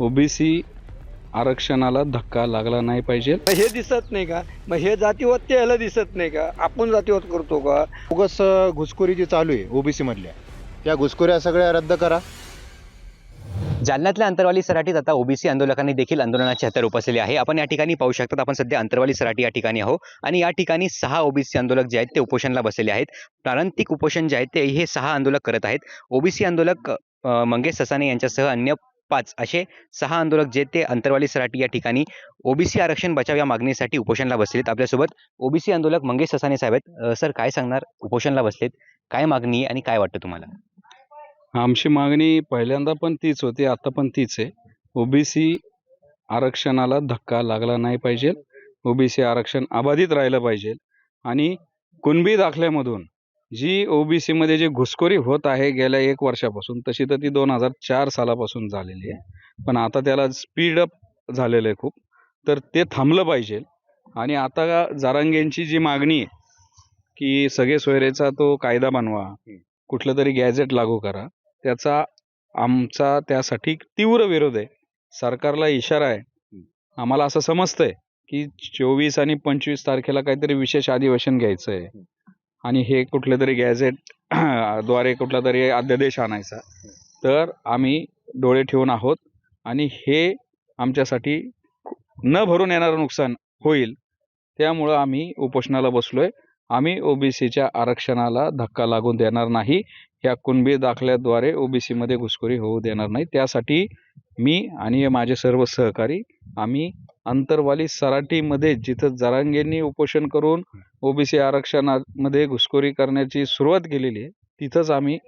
OBC आरक्षणाला धक्का लागला नाही पाहिजे. हे दिसत नाही का? मग हे जातीवाद ते ह्याला दिसत नाही का? आपण जातीवाद करतो का? उगाच अ, घुसखोरी जी चालू आहे ओबीसी मधल्या त्या घुसखोऱ्या सगळ्या रद्द करा. जालन्यातल्या अंतरवाली सराटीत आता ओबीसी आंदोलकांनी देखील आंदोलनाची हत्यार उपसलेली आहे. आपण या ठिकाणी पाहू शकतात आपण सध्या अंतरवाली सराटी या ठिकाणी आहो आणि या ठिकाणी सहा ओबीसी आंदोलक जे आहेत ते उपोषणला बसलेले आहेत. प्रांतिक उपोषण जे आहेत ते हे सहा आंदोलक करत आहेत. ओबीसी आंदोलक मंगेश ससाने यांच्यासह अन्य पाच असे सहा आंदोलक जे ते अंतरवाली सराटी या ठिकाणी ओबीसी आरक्षण बचाव या मागणीसाठी उपोषणला बसलेत. आपल्यासोबत ओबीसी आंदोलक मंगेश ससाने साहेब आहेत. सर काय सांगणार? उपोषणला बसलेत. काय मागणी आहे आणि काय वाटतं तुम्हाला? आमची मागणी पहिल्यांदा पण तीच होती आता पण तीच आहे. ओबीसी आरक्षणाला धक्का लागला नाही पाहिजे. ओबीसी आरक्षण अबाधित राहिलं पाहिजे. आणि कुणबी दाखल्यामधून जी ओबीसी मध्ये जी घुसखोरी होत आहे गेल्या एक वर्षापासून तशी तर ती दोन हजार चार सालापासून झालेली आहे. पण आता त्याला स्पीड अप झालेलं आहे खूप. तर ते थांबलं पाहिजे. आणि आता जारांगेंची जी मागणी आहे की सगळे सोयरेचा तो कायदा बनवा कुठलं तरी गॅजेट लागू करा त्याचा आमचा त्यासाठी तीव्र विरोध आहे. सरकारला इशारा आहे. आम्हाला असं समजतंय की चोवीस आणि पंचवीस तारखेला काहीतरी विशेष अधिवेशन घ्यायचं आहे आणि हे कुठलं तरी गॅजेट द्वारे कुठला तरी अध्यादेश आणायचा. तर आम्ही डोळे ठेवून आहोत आणि हे आमच्यासाठी न भरून येणारं नुकसान होईल त्यामुळं आम्ही उपोषणाला बसलोय. आम्ही ओबीसीच्या आरक्षणाला धक्का लागून देणार नाही या कुणबी दाखल्याद्वारे ओ बी सीमध्ये घुसखोरी होऊ देणार नाही. त्यासाठी मी आणि माझे सर्व सहकारी आम्ही अंतरवाली सराटीमध्ये जिथं जरांगेंनी उपोषण करून ओबीसी आरक्षणामध्ये घुसखोरी करण्याची सुरुवात केलेली आहे. तिथंच आम्ही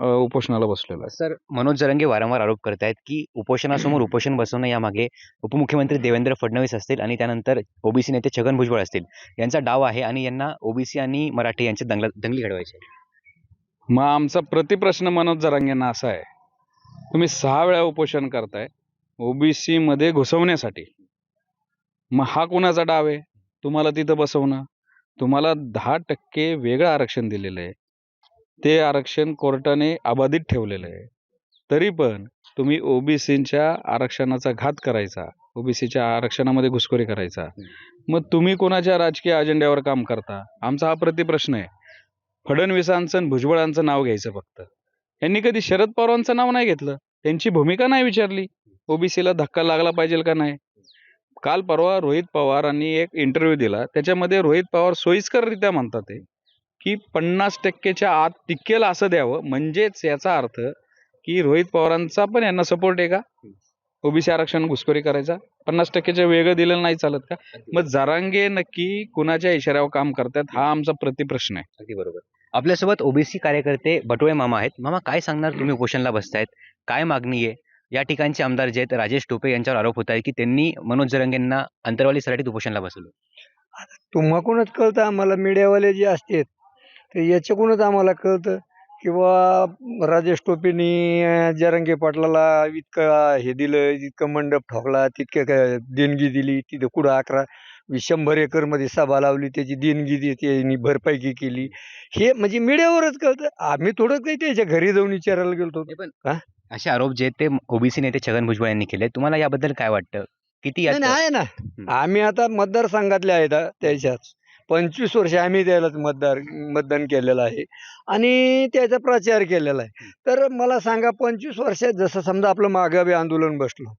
उपोषणाला बसलेलो आहे. सर मनोज जरंगे वारंवार आरोप करतायत की उपोषणासमोर उपोषण बसवणं यामागे उपमुख्यमंत्री देवेंद्र फडणवीस असतील आणि त्यानंतर ओबीसी नेते छगन भुजबळ असतील. यांचा डाव आहे आणि यांना ओबीसी आणि मराठी यांची दंगल दंगली घडवायची आहे. मग आमचा प्रतिप्रश्न मनोज जरांगेंना असा आहे. तुम्ही सहा वेळा उपोषण करताय. ओबीसी मध्ये घुसवण्यासाठी. मग हा कुणाचा डाव आहे? तुम्हाला तिथं बसवणं. तुम्हाला दहा टक्के वेगळं आरक्षण दिलेलं आहे. ते आरक्षण कोर्टाने अबाधित ठेवलेलं आहे. तरी पण तुम्ही ओबीसीच्या आरक्षणाचा घात करायचा. ओबीसीच्या आरक्षणामध्ये घुसखोरी करायचा. मग तुम्ही कोणाच्या राजकीय अजेंड्यावर काम करता? आमचा हा प्रतिप्रश्न आहे. फडणवीसांचं आणि भुजबळांचं नाव घ्यायचं फक्त. यांनी कधी शरद पवारांचं नाव नाही घेतलं? त्यांची भूमिका नाही विचारली? ओबीसीला धक्का लागला पाहिजे का नाही? काल परवा रोहित पवारांनी एक इंटरव्ह्यू दिला. त्याच्यामध्ये रोहित पवार सोयीस्कररित्या म्हणतात ते की पन्नास टक्केच्या आत टिकेल असं द्यावं. म्हणजेच याचा अर्थ की रोहित पवारांचा पण यांना सपोर्ट आहे का? ओबीसी आरक्षण घुसखोरी करायचा? पन्नास टक्केच्या वेगळं दिलेलं नाही चालत का? मग जरांगे नक्की कुणाच्या इशाऱ्यावर काम करतात? हा आमचा प्रतिप्रश्न आहे. अगदी बरोबर. आपल्यासोबत ओबीसी कार्यकर्ते बटुळे मामा आहेत. मामा काय सांगणार तुम्ही उपोषणला बसतायत? काय मागणी आहे? या ठिकाणचे आमदार जे आहेत राजेश टोपे यांच्यावर आरोप होत आहे की त्यांनी मनोज जरंगेंना अंतरवाली सराटीत उपोषणला बसवलं. तुम्हाकूनच कळतं आम्हाला मीडियावाले जे असतात ते याच्याकडूनच आम्हाला कळतं किंवा राजेश टोपेनी जरांगे पाटलाला इतकं हे दिलं इतकं मंडप ठोकला तितकं काय देणगी दिली तिथं कुठं अकरा शंभर एकरमध्ये सभा लावली त्याची देणगी त्यांनी भरपाई केली. हे म्हणजे मीडियावरच कळतं. आम्ही थोडं काही त्याच्या घरी जाऊन विचारायला गेलो हे पण? असे आरोप जे ते ओबीसी नेते छगन भुजबळ यांनी केले तुम्हाला याबद्दल काय वाटतं? किती नाही आहे ना आम्ही आता मतदारसंघातले आहेत हा, त्याच्यात. पंचवीस वर्ष आम्ही त्याला मतदार मतदान केलेलं आहे. आणि त्याचा प्रचार केलेला आहे. तर मला सांगा पंचवीस वर्षात जसं समजा आपलं मागावे आंदोलन बसलं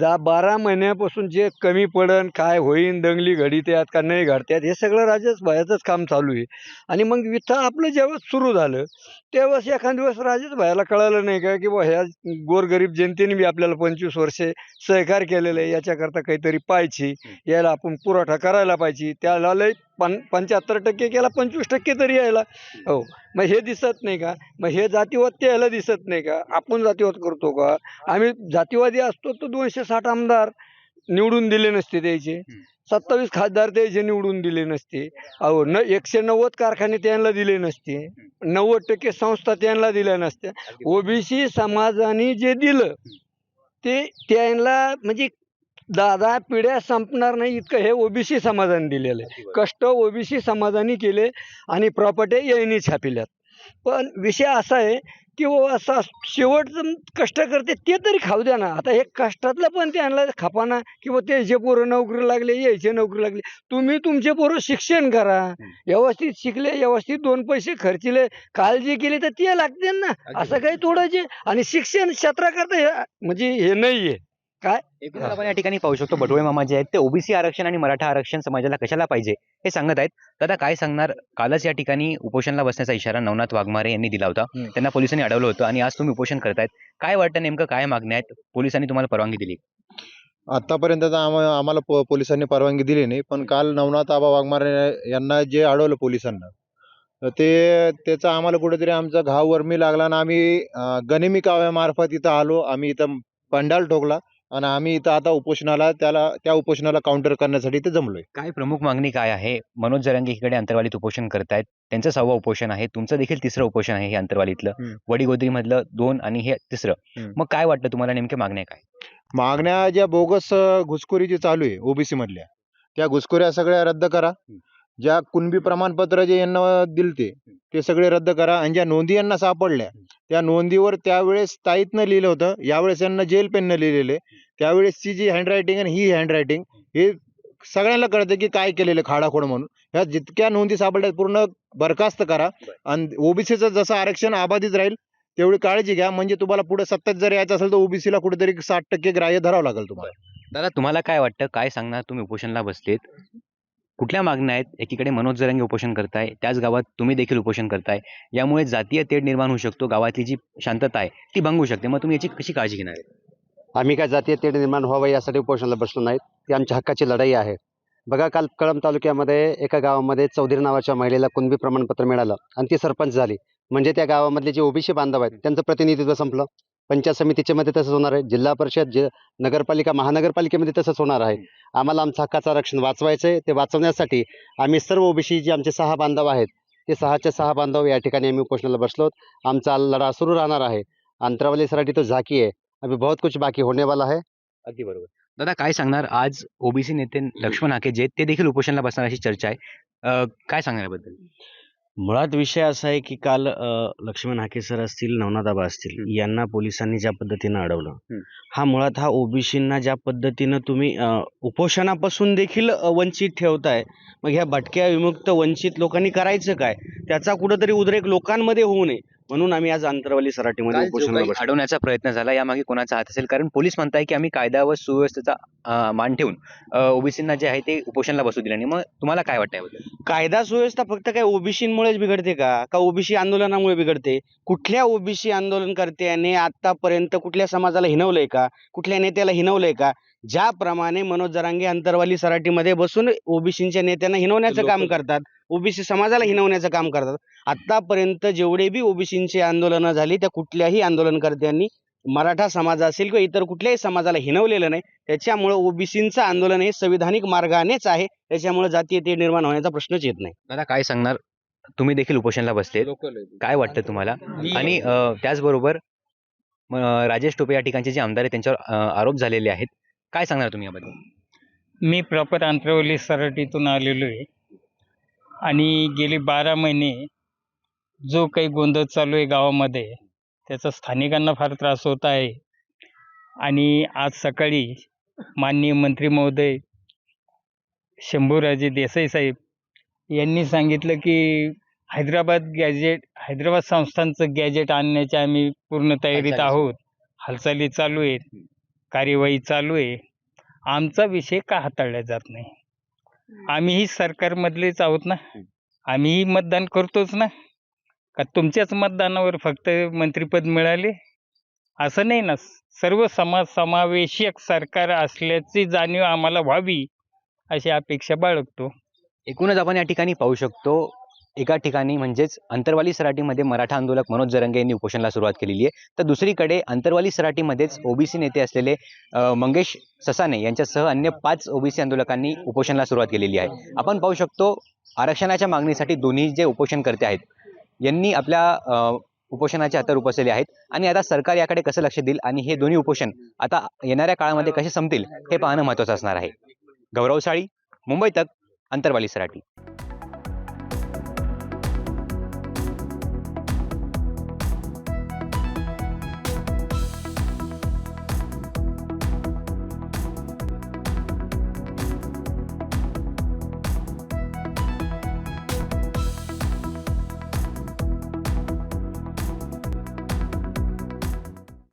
जा बारा महिन्यापासून जे कमी पडन काय होईन दंगली घडीत्यात का नाही घडत्यात हे सगळं राजेश भायाचंच काम चालू आहे. आणि मग इथं आपलं जेव्हा सुरू झालं तेव्हाच एखाद दिवस राजेश भायाला कळालं नाही का की ह्या गोरगरीब जनतेने बी आपल्याला पंचवीस वर्षे सहकार केलेलं आहे याच्याकरता काहीतरी पाहिजे यायला आपण पुरवठा करायला पाहिजे त्याला लय पं पंच्याहत्तर टक्के केला पंचवीस टक्के तरी यायला. हो. मग हे दिसत नाही का? मग हे जातीवाद ते यायला दिसत नाही का? आपण जातीवाद करतो का? आम्ही जातीवादी असतो तर दोनशे साठ आमदार निवडून दिले नसते त्याचे. सत्तावीस खासदार त्याचे निवडून दिले नसते. अहो न एकशे नव्वद कारखाने त्यांना दिले नसते. नव्वद टक्के संस्था त्यांना दिल्या नसत्या. ओबीसी समाजाने जे दिलं ते त्यांना म्हणजे दादा पिढ्या संपणार नाही इतकं हे ओबीसी समाजाने दिलेलं आहे. कष्ट ओबीसी समाजाने केले आणि प्रॉपर्टी यांनी छापिल्यात. पण विषय असा आहे किंवा असा शेवटचं कष्ट करते ते तरी खाऊ द्या ना. आता हे कष्टातलं पण त्यांना खापाना किंवा त्याचे पोरं नोकरी लागले यायचे नोकरी लागले तुम्ही तुमचे पोरं शिक्षण करा. व्यवस्थित शिकले व्यवस्थित दोन पैसे खर्चिले काळजी केली तर ते लागते ना. असं काही थोडंचे आणि शिक्षण क्षेत्राकरता हे म्हणजे हे नाहीये एकूणच आपण या ठिकाणी पाहू शकतो. बटोळे मामा जे आहेत ते ओबीसी आरक्षण आणि मराठा आरक्षण समाजाला कशाला पाहिजे हे सांगत आहेत. दादा काय सांगणार? कालच या ठिकाणी उपोषणला बसण्याचा इशारा नवनाथ वाघमारे यांनी दिला होता. त्यांना पोलिसांनी अडवलं होतं आणि आज तुम्ही उपोषण करतायत. काय वाटतं नेमकं? काय मागण्या आहेत? पोलिसांनी तुम्हाला परवानगी दिली. आतापर्यंत तर आम्हा- आम्हाला प- पोलिसांनी परवानगी दिली नाही. पण काल नवनाथ आबा वाघमारे यांना जे अडवलं पोलिसांना तर ते त्याचा आम्हाला कुठेतरी आमचा घाव वर्मी लागला आणि आम्ही अं, गनिमी काव्यामार्फत इथं आलो. आम्ही इथं पंडाल ठोकला. आणि आम्ही इथं आता उपोषणाला त्याला त्या उपोषणाला काउंटर करण्यासाठी इथे जमलोय. काय प्रमुख मागणी काय आहे? मनोज जरंगे इकडे अंतरवालीत उपोषण करतायत. त्यांचं सहावं उपोषण आहे. तुमचं देखील तिसरं उपोषण आहे हे अंतरवालीतलं. वडीगोद्री मधलं दोन आणि हे तिसरं. मग काय वाटतं तुम्हाला? नेमके मागण्या काय? मागण्या ज्या बोगस घुसखोरी जी चालू आहे ओबीसी मधल्या त्या घुसखोऱ्या सगळ्या रद्द करा. ज्या कुणबी प्रमाणपत्र जे यांना दिलते ते सगळे रद्द करा. आणि ज्या नोंदी यांना सापडल्या त्या नोंदीवर त्यावेळेस ताईतनं लिहिलं होतं. यावेळेस यांना जेल पेननं लिहिलेले त्यावेळेसची जी हँडरायटिंग आणि ही हँडरायटिंग हे सगळ्यांना कळतं की काय केलेलं खाडाखोड म्हणून. ह्या जितक्या नोंदी सापडल्या पूर्ण बरखास्त करा. आणि ओबीसीचं जसं आरक्षण अबाधित राहील तेवढी काळजी घ्या. म्हणजे तुम्हाला पुढे सत्तेत जर यायचं असेल तर ओबीसीला कुठेतरी साठ टक्के ग्राह्य धरावं लागेल तुम्हाला. दादा तुम्हाला काय वाटतं? काय सांगणार तुम्ही उपोषणला बसलेत? कुठल्या मागण्या आहेत एकीकडे मनोज जरंगे उपोषण करताय त्याच गावात तुम्ही देखील उपोषण करताय यामुळे जातीय तेढ निर्माण होऊ शकतो गावातली जी शांतता आहे ती भंगू शकते. मग तुम्ही याची कशी काळजी घेणार आहे? आम्ही काय जातीय तेढ निर्माण व्हावं यासाठी उपोषणाला बसलो नाहीत ती आमच्या हक्काची लढाई आहे. बघा काल कळंब तालुक्यामध्ये एका गावामध्ये चौधरी नावाच्या महिलेला कुणबी प्रमाणपत्र मिळालं आणि ती सरपंच झाली. म्हणजे त्या गावामधले जे ओबीसी बांधव आहेत त्यांचं प्रतिनिधित्व संपलं. पंचायत समितीच्या मध्ये तसंच होणार आहे. जिल्हा परिषद जे नगरपालिका महानगरपालिकेमध्ये तसंच होणार आहे. आम्हाला आमचं हक्काचं आरक्षण वाचवायचं आहे. ते वाचवण्यासाठी आम्ही सर्व ओबीसी जे आमचे सहा बांधव आहेत ते सहाचे सहा बांधव या ठिकाणी आम्ही उपोषणाला बसलो आमचा लढा सुरू राहणार आहे. अंतरावलीसाठी तो झाकी आहे. अभी बहुत कुछ बाकी होने वाला है अगदी बरोबर. दादा काय सांगणार? आज ओबीसी नेते लक्ष्मण हाके जे ते देखील उपोषणाला बसणार अशी चर्चा आहे. काय सांगणार याबद्दल? मुळात विषय असा आहे की काल लक्ष्मण हाके सर असतील नवनाथाबा असतील यांना पोलिसांनी ज्या पद्धतीनं अडवलं. हा. मुळात हा ओबीसींना ज्या पद्धतीनं तुम्ही उपोषणापासून देखील वंचित ठेवताय मग ह्या भटक्या विमुक्त वंचित लोकांनी करायचं काय? त्याचा कुठंतरी उद्रेक लोकांमध्ये होऊ नये. म्हणून आम्ही आज अंतरवाली सराटीमध्ये उपोषणाला बसलो. अडवण्याचा प्रयत्न झाला यामागे कोणाचा हात असेल? कारण पोलीस म्हणताय की आम्ही कायदा व सुव्यवस्थेचा अं, मान ठेवून ओबीसींना जे आहे ते उपोषणला बसू दिलं नाही. मग तुम्हाला काय वाटतं याबद्दल? कायदा सुव्यवस्था फक्त काय ओबीसीमुळेच बिघडते का? का ओबीसी आंदोलनामुळे बिघडते? कुठल्या ओबीसी आंदोलनकर्त्याने आतापर्यंत कुठल्या समाजाला हिनवलंय का? कुठल्या नेत्याला हिनवलंय का? ज्याप्रमाणे मनोज जरांगे अंतरवाली सराटीमध्ये बसून ओबीसीच्या नेत्यांना हिनवण्याचं काम करतात ओबीसी समाजाला हिनवण्याचं काम करतात. आतापर्यंत जेवढे बी ओबीसींची आंदोलनं झाली त्या कुठल्याही आंदोलनकर्त्यांनी मराठा समाज असेल किंवा इतर कुठल्याही समाजाला हिनवलेलं नाही त्याच्यामुळे ओबीसींचं आंदोलन हे संविधानिक मार्गानेच आहे. त्याच्यामुळे जातीय तेढ निर्माण होण्याचा प्रश्नच येत नाही. दादा काय सांगणार? तुम्ही देखील उपोषणला बसले काय वाटतं तुम्हाला? आणि त्याचबरोबर राजेश टोपे या ठिकाणचे जे आमदार आहेत त्यांच्यावर आरोप झालेले आहेत. काय सांगणार तुम्ही याबद्दल? मी प्रॉपर आंतरवली सराटीतून आलेलो आहे. आणि गेली बारा महिने जो काही गोंधळ चालू आहे गावामध्ये त्याचा स्थानिकांना फार त्रास होत आहे. आणि आज सकाळी माननीय मंत्री महोदय शंभूराजे देसाई साहेब यांनी सांगितलं की हैदराबाद गॅजेट हैदराबाद संस्थांचं गॅजेट आणण्याची आम्ही पूर्ण तयारीत आहोत. हालचाली चालू आहेत. कार्यवाही चालू आहे. आमचा विषय का हाताळला जात नाही? आम्हीही सरकारमधलेच आहोत ना. आम्हीही मतदान करतोच ना. का तुमच्याच मतदानावर फक्त मंत्रिपद मिळाले? असं नाही ना. सर्व समाज समावेशक सरकार असल्याची जाणीव आम्हाला व्हावी अशी अपेक्षा बाळगतो. एकूणच आपण या ठिकाणी पाहू शकतो एका ठिकाणी म्हणजेच अंतरवाली सराटीमध्ये मराठा आंदोलक मनोज जरंगे यांनी उपोषणाला सुरुवात केलेली आहे. तर दुसरीकडे अंतरवाली सराटीमध्येच ओबीसी नेते असलेले मंगेश ससाने यांच्यासह अन्य पाच ओबीसी आंदोलकांनी उपोषणाला सुरुवात केलेली आहे. आपण पाहू शकतो आरक्षणाच्या मागणीसाठी दोन्ही जे उपोषणकर्ते आहेत यांनी आपल्या उपोषणाचे हातात उपसलेले आहेत. आणि आता सरकार याकडे कसं लक्ष देईल आणि हे दोन्ही उपोषण आता येणाऱ्या काळामध्ये कसे संपतील हे पाहणं महत्त्वाचं असणार आहे. गौरव साळी मुंबई तक अंतरवाली सराटी.